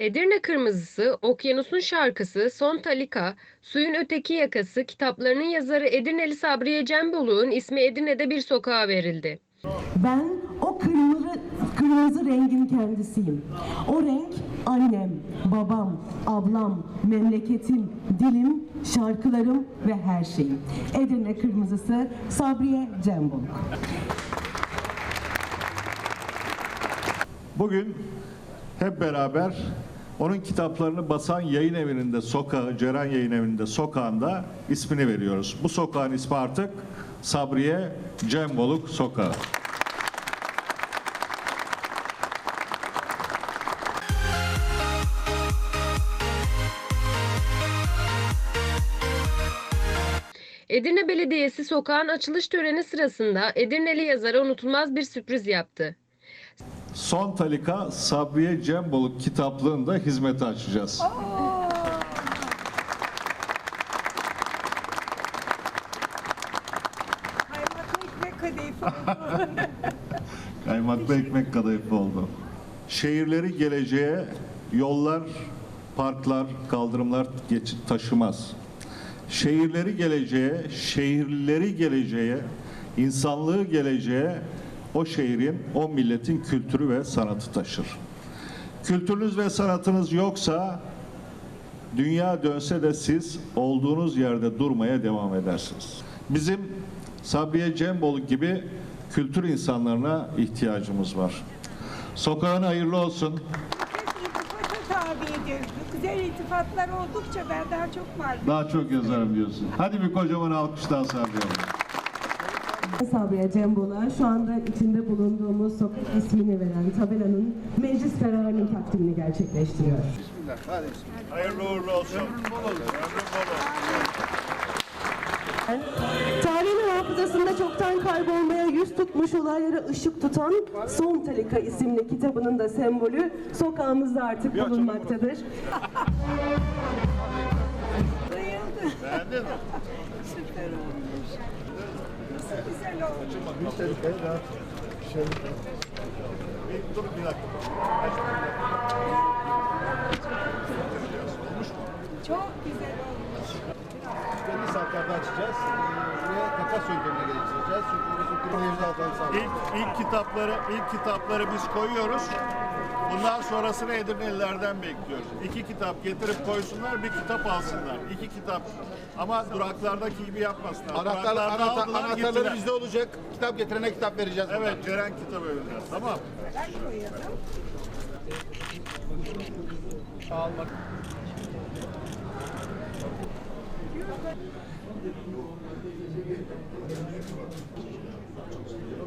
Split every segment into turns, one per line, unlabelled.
Edirne Kırmızısı, Okyanus'un Şarkısı, Son Talika, Suyun Öteki Yakası kitaplarının yazarı Edirneli Sabriye Cembuluk'un ismi Edirne'de bir sokağa verildi.
Ben o kırmızı, kırmızı rengin kendisiyim. O renk annem, babam, ablam, memleketim, dilim, şarkılarım ve her şeyim. Edirne Kırmızısı Sabriye Cembuluk.
Bugün hep beraber onun kitaplarını basan yayın evinin de sokağı, Ceren Yayın Evi'nde sokağında ismini veriyoruz. Bu sokağın ismi artık Sabriye Cemboluk Sokağı.
Edirne Belediyesi sokağın açılış töreni sırasında Edirneli yazara unutulmaz bir sürpriz yaptı.
Son Talika Sabriye Cemboluk kitaplığında hizmete açacağız.
Kaymaklı ekmek kadayıfı oldu.
Kaymaklı ekmek kadayıfı oldu. Şehirleri geleceğe yollar, parklar, kaldırımlar geçit taşımaz. Şehirleri geleceğe, şehirleri geleceğe, insanlığı geleceğe o şehrin, o milletin kültürü ve sanatı taşır. Kültürünüz ve sanatınız yoksa dünya dönse de siz olduğunuz yerde durmaya devam edersiniz. Bizim Sabriye Cemboluk gibi kültür insanlarına ihtiyacımız var. Sokağın hayırlı olsun.
Güzel iltifatlar oldukça ben daha çok var.
Daha çok yazarım diyorsun. Hadi bir kocaman alkış daha Sabriye.
Sabriye Cembuluk'a şu anda içinde bulunduğumuz sokak ismini veren tabelanın meclis kararının takdimini gerçekleştiriyor.
Hayırlı uğurlu olsun.
Tarihin hafızasında çoktan kaybolmaya yüz tutmuş olaylara ışık tutan Son Talika isimli kitabının da sembolü sokağımızda artık bulunmaktadır.
güzel olmuş.
Bir dur bir dakika.
Çok güzel olmuş.
belli saatlerde açacağız. Takas yöntemine geliştireceğiz. Çünkü burası oturum yeri zaten sağlam.
İlk, ilk kitapları ilk kitapları biz koyuyoruz. Bundan sonrasını Edirnelilerden bekliyoruz. İki kitap getirip koysunlar, bir kitap alsınlar. İki kitap. Ama duraklardaki gibi yapmasınlar.
Anahtar,
Duraklarda
anahtar,
aldılar,
anahtarları
gittiler.
bizde olacak. Kitap getirene kitap vereceğiz. buradan.
Evet, Ceren kitap evinde. Tamam.
Ben koyalım.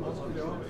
맞아요.